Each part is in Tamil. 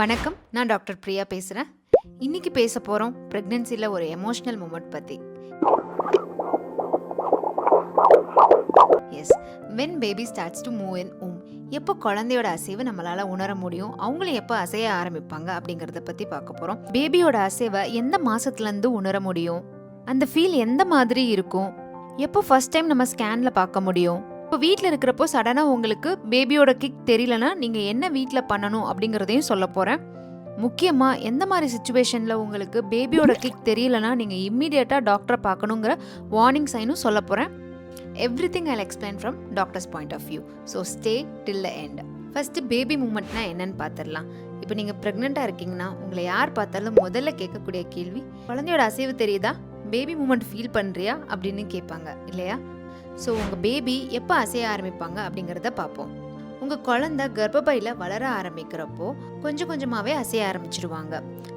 வணக்கம் நான் டாக்டர் பிரியா பேசுகிறேன் இன்னைக்கு பேச போகிறோம் ப்ரெக்னென்சியில் ஒரு எமோஷ்னல் மூமெண்ட் பற்றி yes when baby starts to move in um எப்போ குழந்தையோட அசைவை நம்மளால் உணர முடியும்? அவங்களும் எப்போ அசைய ஆரம்பிப்பாங்க அப்படிங்கிறத பற்றி பார்க்க போகிறோம் பேபியோட அசைவை எந்த மாதத்துலேருந்து உணர முடியும்? அந்த ஃபீல் எந்த மாதிரி இருக்கும்? எப்போ ஃபர்ஸ்ட் டைம் நம்ம ஸ்கேனில் பார்க்க முடியும்? இப்போ வீட்டில் இருக்கிறப்போ சடனாக உங்களுக்கு பேபியோட கிக் தெரியலனா நீங்கள் என்ன வீட்டில் பண்ணணும் அப்படிங்கிறதையும் சொல்ல போகிறேன் முக்கியமாக எந்த மாதிரி சுச்சுவேஷனில் உங்களுக்கு பேபியோட கிக் தெரியலனா நீங்கள் இம்மீடியட்டாக டாக்டரை பார்க்கணுங்கிற வார்னிங் சைனும் சொல்ல போகிறேன் everything I explain from doctor's point of view so stay till the end first baby மூமெண்ட்னா என்னன்னு பார்த்துடலாம். இப்போ நீங்கள் ப்ரெக்னெண்ட்டாக இருக்கீங்கன்னா உங்களை யார் பார்த்தாலும் முதல்ல கேட்கக்கூடிய கேள்வி குழந்தையோட அசைவு தெரியுதா? பேபி மூமெண்ட் ஃபீல் பண்ணுறியா அப்படின்னு கேட்பாங்க. இல்லையா? ஸோ உங்கள் பேபி எப்போ அசைய ஆரம்பிப்பாங்க அப்படிங்கிறத பார்ப்போம். உங்கள் குழந்தை கர்ப்பப்பையில் வளர ஆரம்பிக்கிறப்போ கொஞ்சம் கொஞ்சமாகவே அசைய ஆரம்பிச்சிருவாங்க.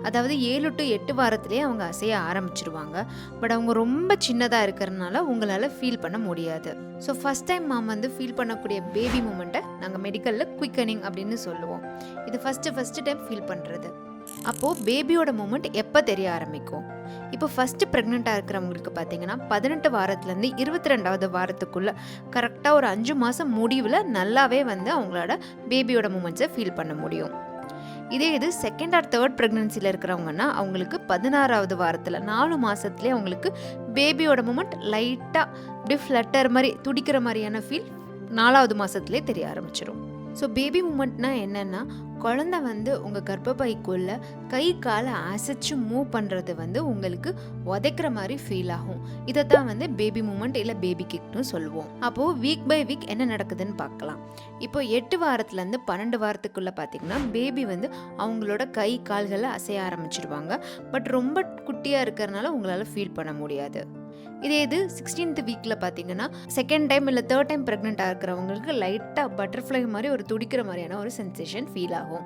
அதாவது ஏழு டு எட்டு வாரத்துலேயே அவங்க அசைய ஆரம்பிச்சிருவாங்க. பட் அவங்க ரொம்ப சின்னதாக இருக்கிறதுனால உங்களால் ஃபீல் பண்ண முடியாது. ஸோ ஃபஸ்ட் டைம் மாம் வந்து ஃபீல் பண்ணக்கூடிய பேபி மூமெண்ட்டை நாங்கள் மெடிக்கலில் குயிக்கனிங் அப்படின்னு சொல்லுவோம். இது ஃபஸ்ட்டு ஃபஸ்ட்டு டைம் ஃபீல் பண்ணுறது அப்போது பேபியோட மூமெண்ட் எப்போ தெரிய ஆரம்பிக்கும்? இப்போ ஃபஸ்ட்டு ப்ரெக்னெண்ட்டாக இருக்கிறவங்களுக்கு பார்த்தீங்கன்னா பதினெட்டு வாரத்துலேருந்து இருபத்தி ரெண்டாவது வாரத்துக்குள்ளே கரெக்டாக ஒரு அஞ்சு மாதம் முடிவில் நல்லாவே வந்து அவங்களோட பேபியோட மூமெண்ட்ஸை ஃபீல் பண்ண முடியும். இதே இது செகண்ட் ஆர் தேர்ட் ப்ரெக்னென்சியில் இருக்கிறவங்கன்னா அவங்களுக்கு பதினாறாவது வாரத்தில் நாலு மாதத்துலேயே அவங்களுக்கு பேபியோட மூமெண்ட் லைட்டாக அப்படியே ஃப்ளட்டர் மாதிரி துடிக்கிற மாதிரியான ஃபீல் நாலாவது மாதத்துலேயே தெரிய ஆரம்பிச்சிடும் ஸோ பேபி மூமெண்ட்னா என்னென்னா குழந்தை வந்து உங்கள் கர்ப்பப்பைக்குள்ளே கை காலை அசைச்சு மூவ் பண்ணுறது வந்து உங்களுக்கு உதைக்கிற மாதிரி ஃபீல் ஆகும். இதை தான் வந்து பேபி மூமெண்ட் இல்லை பேபி கிக்னு சொல்லுவோம். அப்போது வீக் பை வீக் என்ன நடக்குதுன்னு பார்க்கலாம். இப்போ எட்டு வாரத்துலேருந்து பன்னெண்டு வாரத்துக்குள்ளே பார்த்திங்கன்னா பேபி வந்து அவங்களோட கை கால்களை அசைய ஆரம்பிச்சிடுவாங்க. பட் ரொம்ப குட்டியாக இருக்கிறனால உங்களால் ஃபீல் பண்ண முடியாது. இதே இது சிக்ஸ்டீன்த் வீக்கில் பார்த்தீங்கன்னா செகண்ட் டைம் இல்லை தேர்ட் டைம் ப்ரெக்னெண்ட்டாக இருக்கிறவங்களுக்கு லைட்டாக பட்டர்ஃப்ளை மாதிரி ஒரு துடிக்கிற மாதிரியான ஒரு சென்சேஷன் ஃபீல் ஆகும்.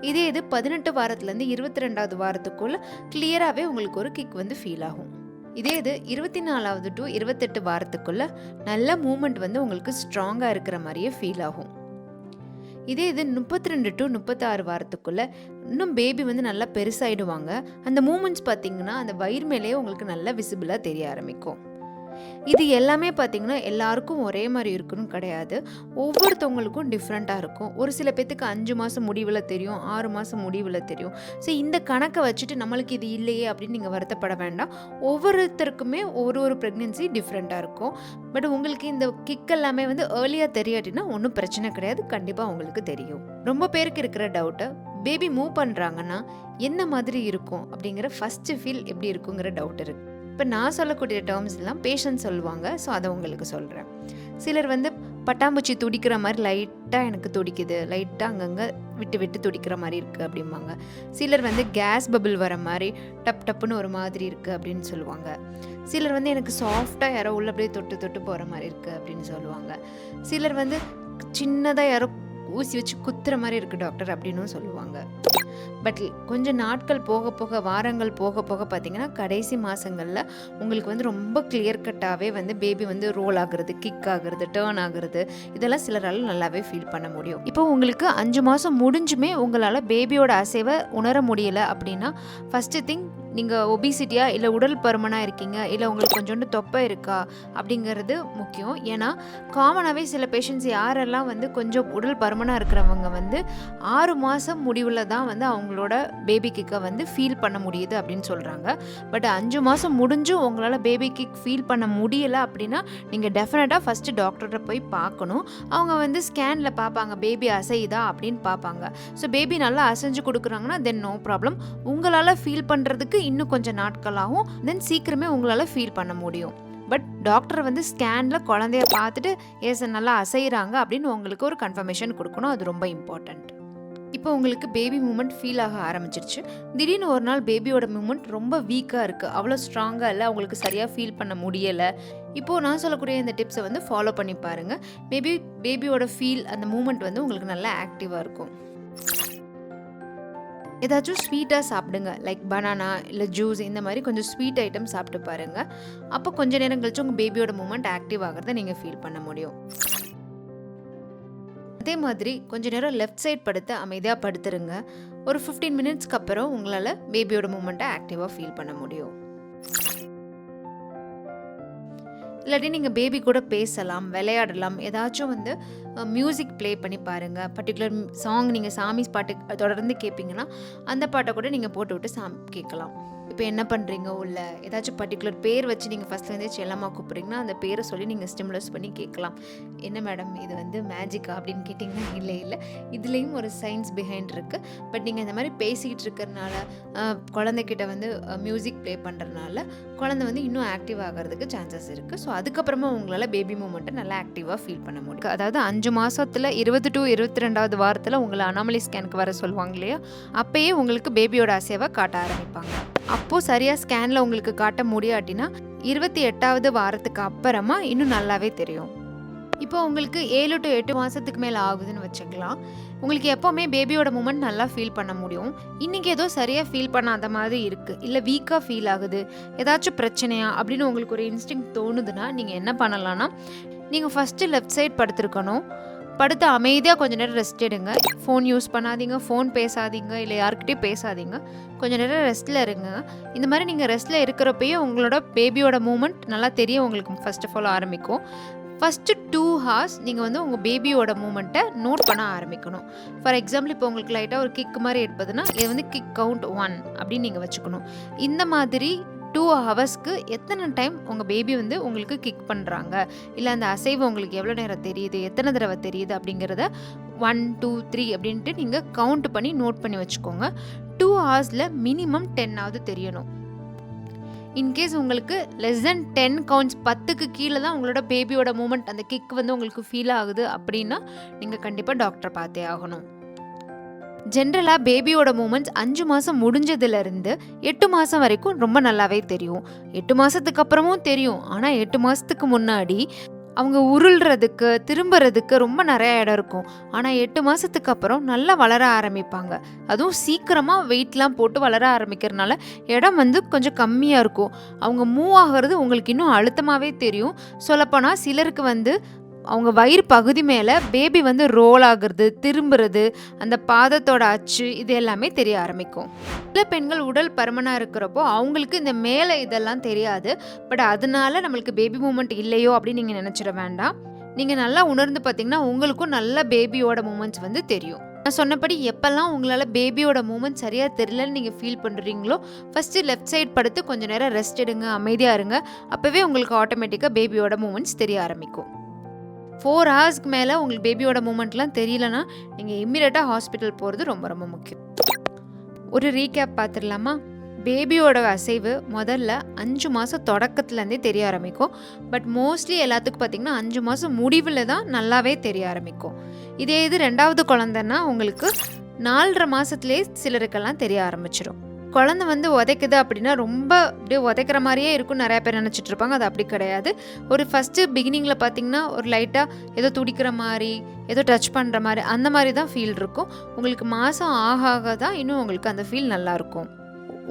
இதே இது பதினெட்டு வாரத்துலேருந்து இருபத்தி ரெண்டாவது வாரத்துக்குள்ளே கிளியராகவே உங்களுக்கு ஒரு கிக் வந்து ஃபீல் ஆகும். இதே இது இருபத்தி நாலாவது டு இருபத்தெட்டு வாரத்துக்குள்ளே நல்ல மூமெண்ட் வந்து உங்களுக்கு ஸ்ட்ராங்காக இருக்கிற மாதிரியே ஃபீல் ஆகும். இதே இது முப்பத்தி ரெண்டு டு முப்பத்தாறு வாரத்துக்குள்ளே இன்னும் பேபி வந்து நல்லா பெருசாயிடுவாங்க. அந்த மூமெண்ட்ஸ் பார்த்தீங்கன்னா அந்த வயிறு மேலேயே உங்களுக்கு நல்லா விசிபிளாக தெரிய ஆரம்பிக்கும். இது எல்லாமே பார்த்தீங்கன்னா எல்லாருக்கும் ஒரே மாதிரி இருக்குன்னு கிடையாது. ஒவ்வொருத்தவங்களுக்கும் டிஃப்ரெண்ட்டாக இருக்கும். ஒரு சில பேத்துக்கு அஞ்சு மாதம் முடிவில் தெரியும் ஆறு மாதம் முடிவில் தெரியும். ஸோ இந்த கணக்கை வச்சுட்டு நம்மளுக்கு இது இல்லையே அப்படின்னு நீங்கள் வருத்தப்பட வேண்டாம். ஒவ்வொருத்தருக்குமே ஒரு ஒரு ப்ரெக்னென்சி டிஃப்ரெண்ட்டாக இருக்கும். பட் உங்களுக்கு இந்த கிக் எல்லாமே வந்து ஏர்லியாக தெரியாட்டினா ஒன்றும் பிரச்சனை கிடையாது. கண்டிப்பாக உங்களுக்கு தெரியும். ரொம்ப பேருக்கு இருக்கிற டவுட்டு பேபி மூவ் பண்ணுறாங்கன்னா என்ன மாதிரி இருக்கும் அப்படிங்கிற ஃபஸ்ட்டு ஃபீல் எப்படி இருக்குங்கிற டவுட் இருக்குது இப்போ நான் சொல்லக்கூடிய டேர்ம்ஸ் எல்லாம் பேஷண்ட் சொல்லுவாங்க. ஸோ அதை உங்களுக்கு சொல்கிறேன் சிலர் வந்து பட்டாம்பூச்சி துடிக்கிற மாதிரி லைட்டாக எனக்கு துடிக்குது. லைட்டாக அங்கங்கே விட்டு விட்டு துடிக்கிற மாதிரி இருக்குது அப்படிம்பாங்க. சிலர் வந்து கேஸ் பபிள் வர மாதிரி டப் டப்புன்னு ஒரு மாதிரி இருக்குது அப்படின்னு சொல்லுவாங்க. சிலர் வந்து எனக்கு சாஃப்டாக யாரோ உள்ள அப்படியே தொட்டு தொட்டு போகிற மாதிரி இருக்குது அப்படின்னு சொல்லுவாங்க. சிலர் வந்து சின்னதாக யாரோ ஊசி வச்சு குத்துற மாதிரி இருக்குது டாக்டர் அப்படின்னும் சொல்லுவாங்க. பட் கொஞ்சம் நாட்கள் போக போக வாரங்கள் போக போக பார்த்தீங்கன்னா கடைசி மாதங்களில் உங்களுக்கு வந்து ரொம்ப கிளியர் கட்டாகவே வந்து பேபி வந்து ரோல் ஆகுறது கிக் ஆகுறது டேர்ன் ஆகுறது இதெல்லாம் சிலரால் நல்லாவே ஃபீல் பண்ண முடியும். இப்போ உங்களுக்கு அஞ்சு மாதம் முடிஞ்சுமே உங்களால் பேபியோட அசைவை உணர முடியல அப்படின்னா ஃபஸ்ட்டு திங் நீங்கள் ஒபிசிட்டியா இல்லை உடல் பருமனாக இருக்கீங்க இல்லை உங்களுக்கு கொஞ்சோண்டு தொப்பை இருக்கா அப்படிங்கிறது முக்கியம். ஏன்னா காமனாகவே சில பேஷண்ட்ஸ் யாரெல்லாம் வந்து கொஞ்சம் உடல் பருமனாக இருக்கிறவங்க வந்து ஆறு மாதம் முடிவில் தான் வந்து அவங்களோட பேபி கிக்கை வந்து ஃபீல் பண்ண முடியுது அப்படின்னு சொல்கிறாங்க பட் அஞ்சு மாதம் முடிஞ்சும் உங்களால் பேபி கிக் ஃபீல் பண்ண முடியலை அப்படின்னா நீங்கள் டெஃபினட்டாக ஃபஸ்ட்டு டாக்டர்கிட்ட போய் பார்க்கணும். அவங்க வந்து ஸ்கேனில் பார்ப்பாங்க பேபி அசையுதா? அப்படின்னு பார்ப்பாங்க. ஸோ பேபி நல்லா அசைஞ்சு கொடுக்குறாங்கன்னா தென் நோ ப்ராப்ளம் உங்களால் ஃபீல் பண்ணுறதுக்கு இன்னும் கொஞ்சம் நாட்களாகவும் தென் சீக்கிரமே உங்களால் ஃபீல் பண்ண முடியும். பட் டாக்டர் வந்து ஸ்கேனில் குழந்தைய பார்த்துட்டு ஏச நல்லா அசைகிறாங்க அப்படின்னு உங்களுக்கு ஒரு கன்ஃபர்மேஷன் கொடுக்கணும். அது ரொம்ப இம்பார்ட்டண்ட் இப்போ உங்களுக்கு பேபி மூமெண்ட் ஃபீல் ஆக ஆரம்பிச்சிருச்சு. திடீர்னு ஒரு நாள் பேபியோட மூமெண்ட் ரொம்ப வீக்காக இருக்குது அவ்வளோ ஸ்ட்ராங்காக இல்லை அவங்களுக்கு சரியாக ஃபீல் பண்ண முடியலை. இப்போது நான் சொல்லக்கூடிய இந்த டிப்ஸை வந்து ஃபாலோ பண்ணி பாருங்கள் மேபி பேபியோட ஃபீல் அந்த மூமெண்ட் வந்து உங்களுக்கு நல்லா ஆக்டிவாக இருக்கும். ஏதாச்சும் ஸ்வீட்டாக சாப்பிடுங்க. லைக் பனானா இல்லை ஜூஸ் இந்த மாதிரி கொஞ்சம் ஸ்வீட் ஐட்டம் சாப்பிட்டு பாருங்கள் அப்போ கொஞ்சம் நேரம் கழிச்சு உங்கள் பேபியோட மூமெண்ட் ஆக்டிவ் ஆகிறத நீங்கள் ஃபீல் பண்ண முடியும். அதே மாதிரி கொஞ்ச நேரம் லெஃப்ட் சைட் படுத்து அமைதியாக படுத்துருங்க. ஒரு ஃபிஃப்டீன் மினிட்ஸ்க்கு அப்புறம் உங்களால் பேபியோட மூமெண்ட்டை ஆக்டிவாக ஃபீல் பண்ண முடியும். இல்லாட்டி நீங்கள் பேபி கூட பேசலாம் விளையாடலாம். ஏதாச்சும் வந்து மியூசிக் ப்ளே பண்ணி பாருங்கள் பர்டிகுலர் சாங் நீங்கள் சாமி பாட்டு தொடர்ந்து கேட்பீங்கன்னா அந்த பாட்டை கூட நீங்கள் போட்டு விட்டு சாமி கேட்கலாம் இப்போ என்ன பண்ணுறீங்க உள்ள? ஏதாச்சும் பர்டிகுலர் பேர் வச்சு நீங்கள் ஃபஸ்ட்லேருந்தே செல்லமாக கூப்பிட்றீங்கன்னா அந்த பேரை சொல்லி நீங்கள் ஸ்டிமுலஸ் பண்ணி கேட்கலாம். என்ன மேடம் இது வந்து மேஜிக்கா அப்படின்னு கேட்டிங்கன்னா இல்லை இல்லை. இதுலேயும் ஒரு சயின்ஸ் பிஹைண்ட் இருக்குது பட் நீங்கள் இந்த மாதிரி பேசிக்கிட்டு இருக்கிறனால அஹ், குழந்தைகிட்ட வந்து மியூசிக் ப்ளே பண்ணுறதுனால குழந்தை வந்து இன்னும் ஆக்டிவ் ஆகிறதுக்கு சான்சஸ் இருக்குது ஸோ அதுக்கப்புறமா உங்களால் பேபி மூமெண்ட்டை நல்லா ஆக்டிவாக ஃபீல் பண்ண முடியும். அதாவது அஞ்சு மாதத்தில் இருபது டு இருபத்தி ரெண்டாவது வாரத்தில் உங்களை அனாமலி ஸ்கேனுக்கு வர சொல்லுவாங்க இல்லையா? அப்பயே உங்களுக்கு பேபியோட அசைவை காட்ட ஆரம்பிப்பாங்க. அப்போது சரியாக ஸ்கேனில் உங்களுக்கு காட்ட முடியாட்டினா இருபத்தி எட்டாவது வாரத்துக்கு அப்புறமா இன்னும் நல்லாவே தெரியும். இப்போ உங்களுக்கு ஏழு டு எட்டு மாதத்துக்கு மேலே ஆகுதுன்னு வச்சுக்கலாம். உங்களுக்கு எப்போவுமே பேபியோட மூமெண்ட் நல்லா ஃபீல் பண்ண முடியும். இன்றைக்கி ஏதோ சரியாக ஃபீல் பண்ணாத மாதிரி இருக்குது இல்லை வீக்காக ஃபீல் ஆகுது. ஏதாச்சும் பிரச்சனையா அப்படின்னு உங்களுக்கு ஒரு இன்ஸ்டிங் தோணுதுன்னா நீங்கள் என்ன பண்ணலாம்னா நீங்கள் ஃபஸ்ட்டு லெஃப்ட் சைட் படுத்திருக்கணும். படுத்து அமைதியாக கொஞ்ச நேரம் ரெஸ்ட் எடுங்க. ஃபோன் யூஸ் பண்ணாதீங்க ஃபோன் பேசாதீங்க இல்லை யார்கிட்டயும் பேசாதீங்க. கொஞ்ச நேரம் ரெஸ்ட்டில் இருங்க. இந்த மாதிரி நீங்கள் ரெஸ்ட்டில் இருக்கிறப்பயே உங்களோட பேபியோட மூமெண்ட் நல்லா தெரிய உங்களுக்கு ஃபர்ஸ்ட் ஆஃப் ஆல் ஆரம்பிக்கும். ஃபஸ்ட்டு டூ ஹார்ஸ் நீங்கள் வந்து உங்கள் பேபியோட மூமெண்ட்டை நோட் பண்ண ஆரம்பிக்கணும். ஃபார் எக்ஸாம்பிள் இப்போ உங்களுக்கு லைட்டாக ஒரு கிக் மாதிரி எடுப்பதுன்னா இது வந்து கிக் கவுண்ட் ஒன் அப்படின்னு நீங்கள் வச்சுக்கணும். இந்த மாதிரி டூ ஹவர்ஸ்க்கு எத்தனை டைம் உங்கள் பேபி வந்து உங்களுக்கு கிக் பண்ணுறாங்க இல்லை அந்த அசைவு உங்களுக்கு எவ்வளோ நேரம் தெரியுது? எத்தனை தடவை தெரியுது? அப்படிங்கிறத ஒன் டூ த்ரீ அப்படின்ட்டு நீங்கள் கவுண்ட் பண்ணி நோட் பண்ணி வச்சுக்கோங்க. டூ ஹவர்ஸில் மினிமம் டென்னாவது தெரியணும். இன்கேஸ் உங்களுக்கு லெஸ் தென் டென் கவுண்ட்ஸ் பத்துக்கு கீழே தான் உங்களோட பேபியோட மூமெண்ட் அந்த கிக் வந்து உங்களுக்கு ஃபீல் ஆகுது அப்படின்னா நீங்கள் கண்டிப்பாக டாக்டரை பார்த்தே ஆகணும். ஜென்ரலாக பேபியோட மூமெண்ட்ஸ் அஞ்சு மாதம் முடிஞ்சதுலேருந்து எட்டு மாதம் வரைக்கும் ரொம்ப நல்லாவே தெரியும். எட்டு மாதத்துக்கு அப்புறமும் தெரியும். ஆனால் எட்டு மாதத்துக்கு முன்னாடி அவங்க உருள்றதுக்கு திரும்புறதுக்கு ரொம்ப நிறைய இடம் இருக்கும். ஆனால் எட்டு மாதத்துக்கு அப்புறம் நல்லா வளர ஆரம்பிப்பாங்க. அதுவும் சீக்கிரமாக வெயிட்லாம் போட்டு வளர ஆரம்பிக்கிறனால இடம் வந்து கொஞ்சம் கம்மியாக இருக்கும். அவங்க மூவ் ஆகிறது உங்களுக்கு இன்னும் அழுத்தமாகவே தெரியும். சொல்லப்போனால் சிலருக்கு வந்து அவங்க வயிறு பகுதி மேலே பேபி வந்து ரோல் ஆகுறது திரும்புறது அந்த பாதத்தோட அச்சு இது எல்லாமே தெரிய ஆரம்பிக்கும். சில பெண்கள் உடல் பருமனாக இருக்கிறப்போ அவங்களுக்கு இந்த மேலே இதெல்லாம் தெரியாது. பட் அதனால நம்மளுக்கு பேபி மூமெண்ட் இல்லையோ அப்படின்னு நீங்கள் நினச்சிட வேண்டாம். நீங்கள் நல்லா உணர்ந்து பார்த்தீங்கன்னா உங்களுக்கும் நல்ல பேபியோட மூமெண்ட்ஸ் வந்து தெரியும். நான் சொன்னபடி எப்போல்லாம் உங்களால் பேபியோட மூமெண்ட் சரியாக தெரியலன்னு நீங்கள் ஃபீல் பண்ணுறீங்களோ ஃபஸ்ட்டு லெஃப்ட் சைட் படுத்து கொஞ்சம் நேரம் ரெஸ்ட் எடுங்க அமைதியாக இருங்க. அப்போவே உங்களுக்கு ஆட்டோமேட்டிக்காக பேபியோட மூமெண்ட்ஸ் தெரிய ஆரம்பிக்கும். ஃபோர் ஹவர்ஸ்க்கு மேலே உங்களுக்கு பேபியோட மூமெண்ட்லாம் தெரியலனா நீங்கள் இம்மிடியட்டாக ஹாஸ்பிட்டல் போகிறது ரொம்ப ரொம்ப முக்கியம். ஒரு ரீகேப் பார்த்துடலாமா பேபியோட அசைவு முதல்ல அஞ்சு மாதம் தொடக்கத்துலேருந்தே தெரிய ஆரம்பிக்கும். பட் மோஸ்ட்லி எல்லாத்துக்கும் பார்த்திங்கன்னா அஞ்சு மாதம் முடிவில் தான் நல்லாவே தெரிய ஆரம்பிக்கும். இதே இது ரெண்டாவது குழந்தைன்னா உங்களுக்கு நாலரை மாதத்துலேயே சிலருக்கெல்லாம் தெரிய ஆரம்பிச்சிடும் குழந்தை வந்து உதைக்குது அப்படின்னா ரொம்ப அப்படியே உதைக்கிற மாதிரியே இருக்கும். நிறையா பேர் நினச்சிட்டு இருப்பாங்க. அது அப்படி கிடையாது. ஒரு ஃபஸ்ட்டு பிகினிங்கில் பார்த்தீங்கன்னா ஒரு லைட்டாக ஏதோ துடிக்கிற மாதிரி ஏதோ டச் பண்ணுற மாதிரி அந்த மாதிரி தான் ஃபீல் இருக்கும். உங்களுக்கு மாதம் ஆக ஆக தான் இன்னும் உங்களுக்கு அந்த ஃபீல் நல்லாயிருக்கும்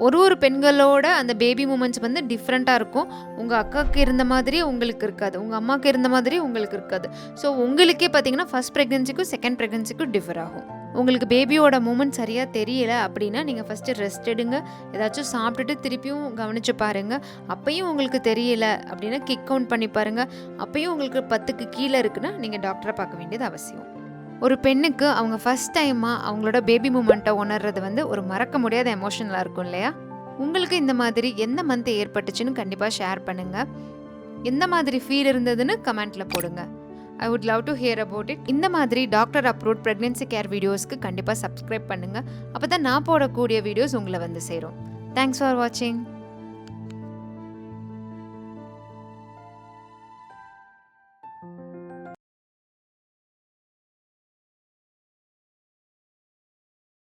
ஒரு ஒரு பெண்களோட அந்த பேபி மூமெண்ட்ஸ் வந்து டிஃப்ரெண்ட்டாக இருக்கும். உங்கள் அக்காவுக்கு இருந்த மாதிரி உங்களுக்கு இருக்காது. உங்கள் அம்மாவுக்கு இருந்த மாதிரி உங்களுக்கு இருக்காது. ஸோ உங்களுக்கே பார்த்தீங்கன்னா ஃபஸ்ட் ப்ரெக்னென்சிக்கும் செகண்ட் ப்ரெக்னென்சிக்கும் டிஃபர் ஆகும். உங்களுக்கு பேபியோட மூமெண்ட் சரியாக தெரியல அப்படின்னா நீங்கள் ஃபஸ்ட்டு ரெஸ்ட் எடுங்க. ஏதாச்சும் சாப்பிட்டுட்டு திருப்பியும் கவனித்து பாருங்கள் அப்பையும் உங்களுக்கு தெரியல அப்படின்னா கிக் கவுண்ட் பண்ணி பாருங்கள் அப்பையும் உங்களுக்கு பத்துக்கு கீழே இருக்குன்னா நீங்கள் டாக்டரை பார்க்க வேண்டியது அவசியம். ஒரு பெண்ணுக்கு அவங்க ஃபஸ்ட் டைமாக அவங்களோட பேபி மூமெண்ட்டை உணர்றது வந்து ஒரு மறக்க முடியாத எமோஷனலாக இருக்கும் இல்லையா? உங்களுக்கு இந்த மாதிரி எந்த மந்த் ஏற்பட்டுச்சுன்னு கண்டிப்பாக ஷேர் பண்ணுங்கள் எந்த மாதிரி ஃபீல் இருந்ததுன்னு கமெண்ட்டில் போடுங்கள் I would love to hear about it இந்த மாதிரி டாக்டர் அப்ரூவ்ட் ப்ரெக்னென்சி கேர் வீடியோஸ்க்கு கண்டிப்பாக சப்ஸ்கிரைப் பண்ணுங்கள் அப்போ தான் நான் போடக்கூடிய வீடியோஸ் உங்களை வந்து சேரும். தேங்க்ஸ் ஃபார் வாட்சிங்